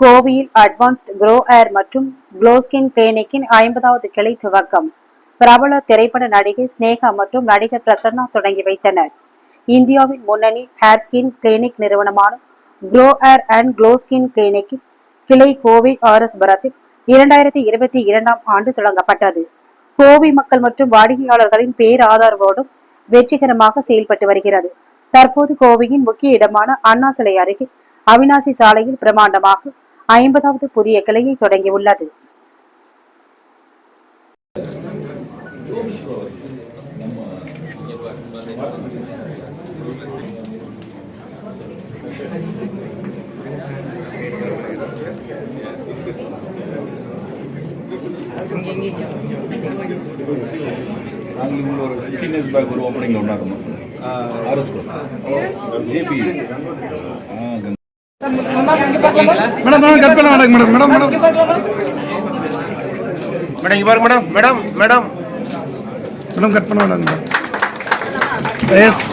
கோவையில் advanced grow ஏர் மற்றும் க்ளோஸ்கின் கிளினிக்கின் ஐம்பதாவது கிளை துவக்கம். பிரபல திரைப்பட நடிகை ஸ்னேகா மற்றும் நடிகர் பிரசன்னா தொடங்கி வைத்தனர். இந்தியாவின் முன்னணி ஹேர் ஸ்கின் கிளினிக் நிறுவனமான glow air and glow skin கிளினிக்கின் கிளை கோவை ஆர் எஸ் புரத்தில் இரண்டாயிரத்தி இருபத்தி இரண்டாம் ஆண்டு தொடங்கப்பட்டது. கோவை மக்கள் மற்றும் வாடிக்கையாளர்களின் பேராதரவோடும் வெற்றிகரமாக செயல்பட்டு வருகிறது. தற்போது கோவையின் முக்கிய இடமான அண்ணா சிலை அருகே அவினாசி சாலையில் பிரமாண்டமாக ஐம்பதாவது புதிய கிளையை தொடங்கியுள்ளது. நாங்கள் ஒரு ஃபிஃப்டீன் பேக் ஒரு ஓப்பனிங் ஒன்றா இருந்தோம் RS JP madam madam cut பண்ண வேண்டாம் மேடம் மேடம் மேடம். மேடம் இங்க பாருங்க madam madam madam. Madam cut பண்ண வேண்டாம் மேடம். எஸ்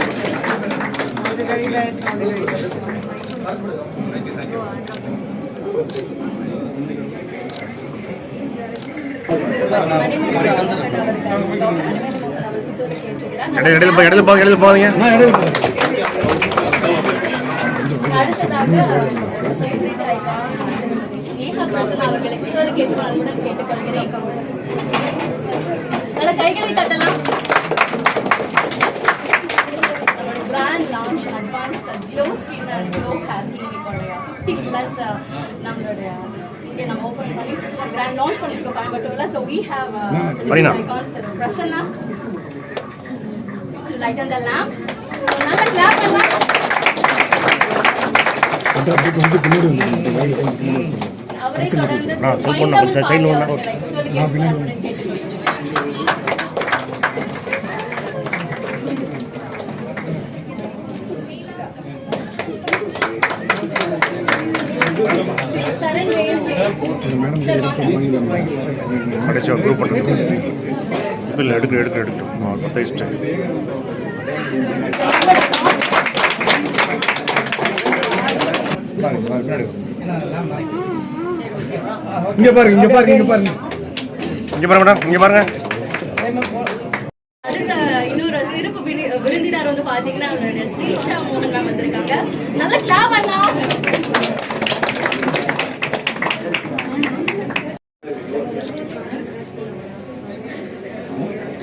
இடையில இடையில போ இடையில போங்க இடையில போகாதீங்க. நான் இடையில அடுத்ததாக பிரசன் அவர்களுக்கு தொலைக்கேற்று அன்புடன் கேட்டுக்கொள்கிறேன் நல்ல கைகளை தட்டலாம் brand launch advanced glow skin and glow hair கிளினிக்கோடைய fifty plus நம்மளுடைய இங்கே நம்ம ஓப்பன் பண்ணி பிராண்ட் லான்ச் பண்ணிருக்கோம் கோயம்புத்தூர்ல so we have Marina. Prasanna to light அந்த லேம்ப் நல்ல கிளாப் பண்ணலாம் பின்னாடி வந்து பின்னாடி. அவரை தொடர்ந்து நான் சொல் பண்ண, கொஞ்சம் side ல வரலாம். நான் பின்னாடி சரண் இங்க பாருங்க இங்க பாருங்க இங்க பாருங்க. இங்கே பாருங்க மேடம் இங்கே பாருங்க. அடுத்த இன்னொரு சிறப்பு விரு- விருந்தினர் வந்து பாத்தீங்கன்னா அவங்களுடைய ஸ்ரீஷா மோகன் மேம் வந்திருக்காங்க. நல்ல கிளாப் பண்ணலாம்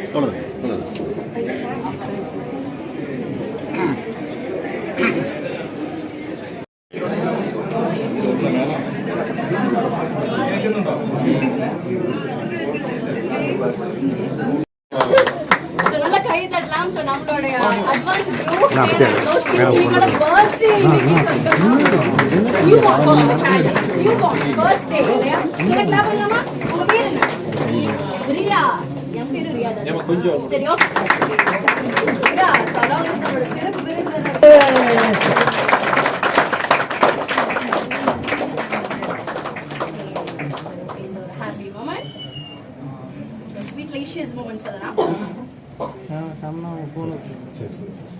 So, நல்ல கை தட்டலாம் ஸோ நம்மளுடைய அட்வான்ஸ் குரூப் உங்களோட பர்த்டே நியூ நியூ பர்த்டே இல்லையா நீங்க கிளாப் பண்ணலாமா உங்க பேர் என்ன ரியா என் பேரு ரியா தான் கொஞ்சம். சரி ஓகே சிறப்பு விருந்தினர். லிஷியஸ் மூமெண்ட் சொல்லலாம் சரி சரி. சரி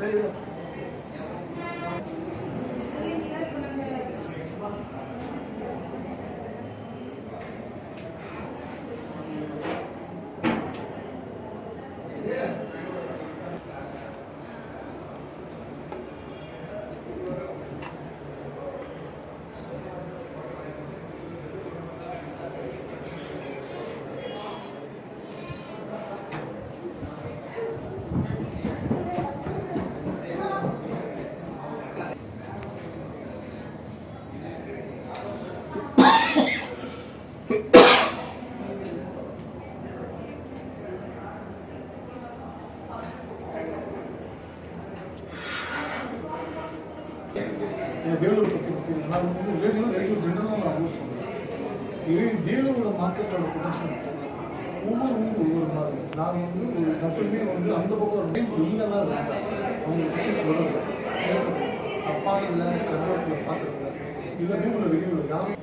என் மார்க்கெட்டோட பொட்டன்ஷியல் தெரியல ஒவ்வொரு ஊரும் ஒவ்வொரு மாதிரி. நாங்கள் வந்து ஒரு எப்பவுமே வந்து அந்த பக்கம் ஒரு மைண்ட் இல்லைன்னா இல்லை அவங்க பிடிச்சி சொல்கிறது அப்பா இல்லை கன்வெர்ட்டில் பார்க்குறதில்ல. இதில் கூகுளில் வெளியூரில் யாரும்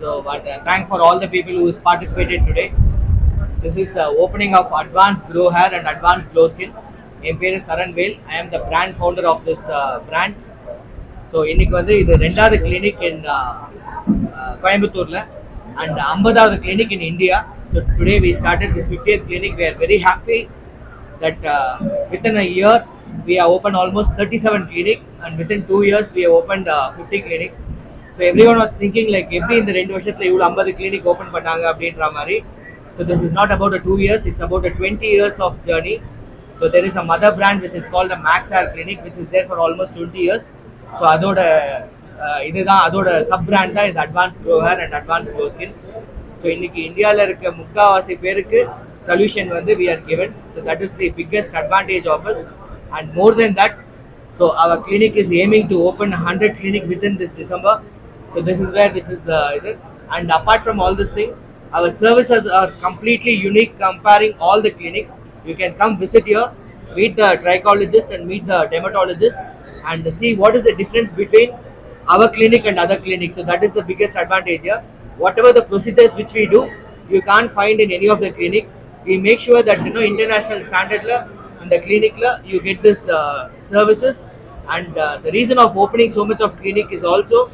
So, but, uh, thank for all the people who has participated today. This is uh, opening of Advanced Grow Hair and Advanced Glow Skin. என் பேர் Charan Vel I am the brand founder of this brand so இன்னைக்கு வந்து இது ரெண்டாவது clinic இன் கோயம்புத்தூரில் and ஐம்பதாவது clinic in India so today we started this fiftieth clinic we are very happy that uh, within a year we have opened almost 37 clinic and within two years we have opened uh, 50 clinics so everyone was thinking like எப்படி இந்த ரெண்டு வருஷத்தில் இவ்வளோ ஐம்பது clinic open பண்ணாங்க அப்படின்ற மாதிரி. So this is not about a two years it's about a 20 years of journey. So there is a mother brand which is called a max hair clinic which is there for almost 20 years. So அதோட இதுதான் அதோட sub brand தான் இது advance grow hair and advance glow skin so இன்னைக்கு இந்தியாவில் இருக்க முக்காவாசி பேருக்கு சொல்யூஷன் வந்து we are given so that is the biggest advantage of and more then that so our clinic is aiming to open hundred clinic within this December So this is where which is the and apart from all this thing, our services are completely unique comparing all the clinics. You can come visit here, meet the trichologist and meet the dermatologist and see what is the difference between our clinic and other clinics. So that is the biggest advantage here. Whatever the procedures which we do, you can't find in any of the clinic. We make sure that you know international standard la and the clinic la you get this uh, services. And uh, the reason of opening so much of clinic is also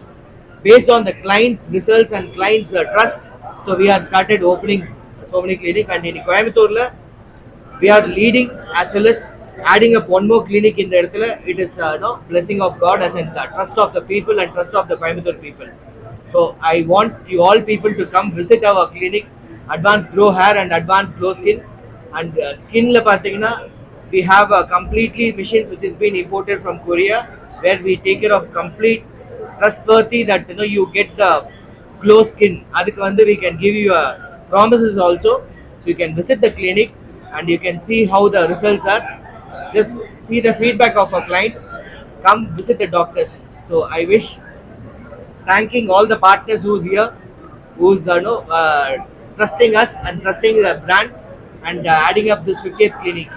based on the client's results and client's uh, trust. So we are started opening s- so many clinic and in Coimbatore la we are leading as well as adding up one more clinic in the இடத்துல it is uh, no blessing of god as in the trust of the people and trust of the coimbatore people so i want you all people to come visit our clinic advanced grow hair and advanced glow skin and uh, skinல பார்த்தீங்கன்னா we have a completely machines which is been imported from korea where we take care of complete trustworthy that you know you get the glow skin அதுக்கு வந்து we can give you a promises also so you can visit the clinic and you can see how the results are just see the feedback of a client come visit the doctors so i wish thanking all the partners who's here who's uh, no, uh, trusting us and trusting the brand and uh, adding up this 50th clinic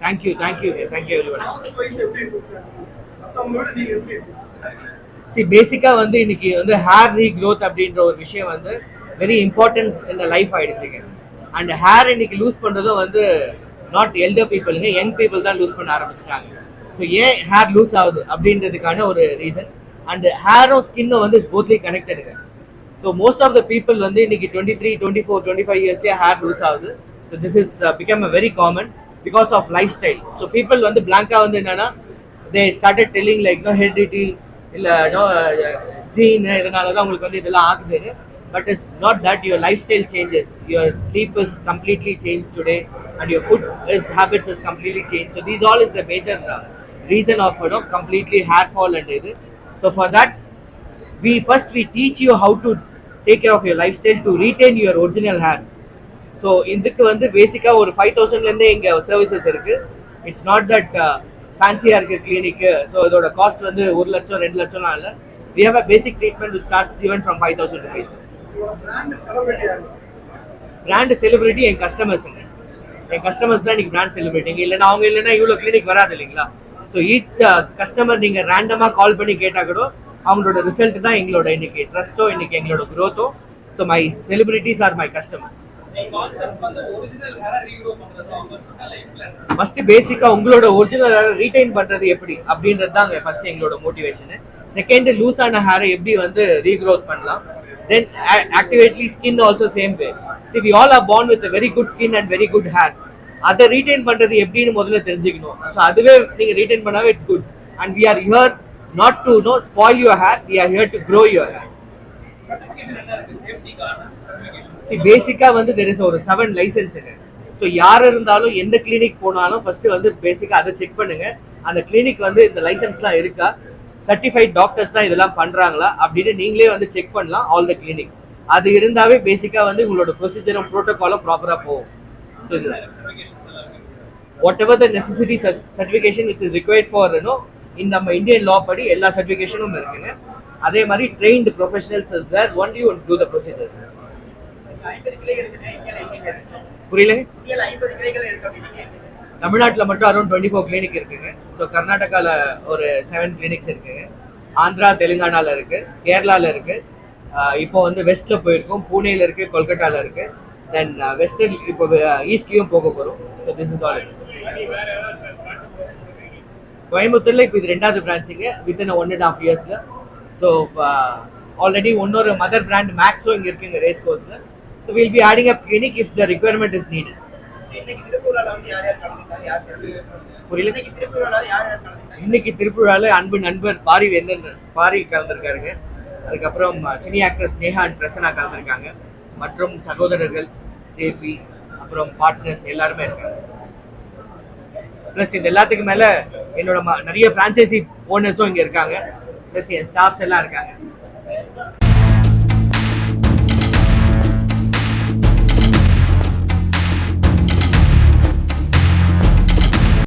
thank you thank you thank you everyone see பேசிக்காக வந்து இன்னைக்கு வந்து hair ரீ growth அப்படின்ற ஒரு விஷயம் வந்து very important இந்த life ஆகிடுச்சுங்க அண்ட் ஹேர் இன்னைக்கு லூஸ் பண்ணுறதும் வந்து நாட் எல்டர் பீப்புளுங்க யங் பீப்புள் தான் லூஸ் பண்ண ஆரம்பிச்சிட்டாங்க. ஸோ ஏன் ஹேர் லூஸ் ஆகுது அப்படின்றதுக்கான ஒரு ரீசன் அண்ட் ஹேரும் ஸ்கின்னும் வந்து bothly கனெக்டடுங்க so most of the people வந்து இன்னைக்கு twenty three twenty four twenty five இயர்ஸ்லேயே hair lose ஆகுது. So this is become a very common because of lifestyle so people வந்து பிளாங்காக வந்து என்னன்னா they started telling like no heredity இல்லை no gene இதனால தான் உங்களுக்கு வந்து இதெல்லாம் ஆகுதுன்னு but is not that your lifestyle changes your sleep is completely change today and your food is habits is completely change so these all is the major reason of you know completely hair fall and இது. So for that we first we teach you how to take care of your lifestyle to retain your original hair so இதுக்கு வந்து பேசிக்காக ஒரு five தௌசண்ட்லேருந்தே இங்கே services இருக்குது it's not that ஃபேன்சியாக இருக்கு கிளினிக்கு so இதோட காஸ்ட் வந்து ஒரு லட்சம் ரெண்டு லட்சம்லாம் இல்லை. We have a basic treatment with starts even from five thousand rupees brand celebrity என் கஸ்டமர்ஸுங்க என் கஸ்டமர்ஸ் தான் இன்னைக்கு பிராண்ட் செலிபிரிட்டிங்க இல்லைன்னா அவங்க இல்லைன்னா இவ்வளோ கிளினிக் வராது இல்லைங்களா? ஸோ ஈச் கஸ்டமர் நீங்கள் ரேண்டமாக கால் பண்ணி கேட்டால் கூட அவங்களோட ரிசல்ட் தான் எங்களோட இன்னைக்கு ட்ரஸ்ட்டோ இன்னைக்கு எங்களோட க்ரோத்தோ so my celebrities are my customers first பேசிக்கா உங்களோட ஒரிஜினல் ரீடைன் பண்றது எப்படி? அப்படின்றது தான் ஃபர்ஸ்ட் எங்களோட மோட்டிவேஷன் செகண்ட் லூஸ் ஆன ஹேரை எப்படி வந்து ரீக்ரோத் பண்ணலாம்? Then actively skin also same way see we all are born with very good skin and very good hair அதை ரீடைன் பண்றது எப்படின்னு முதல்ல தெரிஞ்சுக்கணும். ஸோ அதுவே நீங்க ரீடைன் பண்ணாவே it's good and we are here not to no spoil your hair we are here to grow your hair see பேசிக்காக வந்து தெர் இஸ் ஒரு செவன் லைசன்ஸுங்க ஸோ யார் இருந்தாலும் எந்த கிளினிக் போனாலும் ஃபர்ஸ்ட் வந்து பேசிக்காக அதை செக் பண்ணுங்க. அந்த கிளினிக் வந்து இந்த லைசன்ஸ்லாம் இருக்கா? சர்டிஃபைட் டாக்டர்ஸ் தான் இதெல்லாம் பண்றாங்களா? அப்படின்னு நீங்களே வந்து செக் பண்ணலாம் ஆல் த கிளினிக்ஸ் அது இருந்தாவே பேசிக்காக வந்து உங்களோட ப்ரொசீஜரும் ப்ரோட்டோகாலும் ப்ராப்பராக போகும். ஸோ இது whatever the necessity certification which is required for no இந்த நம்ம இந்தியன் லா படி எல்லா சர்டிஃபிகேஷனும் இருக்குங்க. அதே மாதிரி trained professionals is there one you do the procedures புரியல தமிழ்நாட்டில் மட்டும் அரௌண்ட் டுவெண்ட்டி ஃபோர் கிளினிக் இருக்குங்க. ஸோ கர்நாடகாவில் ஒரு செவன் கிளினிக்ஸ் இருக்குங்க ஆந்திரா தெலுங்கானால இருக்கு. கேரளால இருக்கு. இப்போ வந்து வெஸ்ட்டில் போயிருக்கோம். பூனேல இருக்கு கொல்கட்டால இருக்கு. தென் வெஸ்டர்ன் இப்போ ஈஸ்ட்லேயும் போக போகிறோம் ஸோ திஸ் இஸ் ஆல் கோயம்புத்தூர்ல இப்போ இது ரெண்டாவது பிரான்ச்சுங்க வித்தின் ஒன் அண்ட் ஆஃப் இயர்ஸ்ல ஸோ ஆல்ரெடி இன்னொரு மதர் பிராண்ட் மேக்ஸோ இங்க இருக்குங்க race கோர்ஸ்ல so will be adding up clinic if the requirement is needed புரியல. இன்னைக்கு திருப்புழால அன்பு நண்பர் பாரி வேந்தன் பாரி கலந்துருக்காருங்க. அதுக்கப்புறம் cine actress Neha and Prasanna கலந்துருக்காங்க. மற்றும் சகோதரர்கள் ஜேபி அப்புறம் பார்ட்னர்ஸ் எல்லாருமே இருக்காங்க. ப்ளஸ் இது எல்லாத்துக்கும் மேல என்னோட ம- நிறைய ஃப்ரான்ச்சைசி ஓனர்ஸும் இங்க இருக்காங்க. ப்ளஸ் என் ஸ்டாஃப்ஸ் எல்லாம் இருக்காங்க.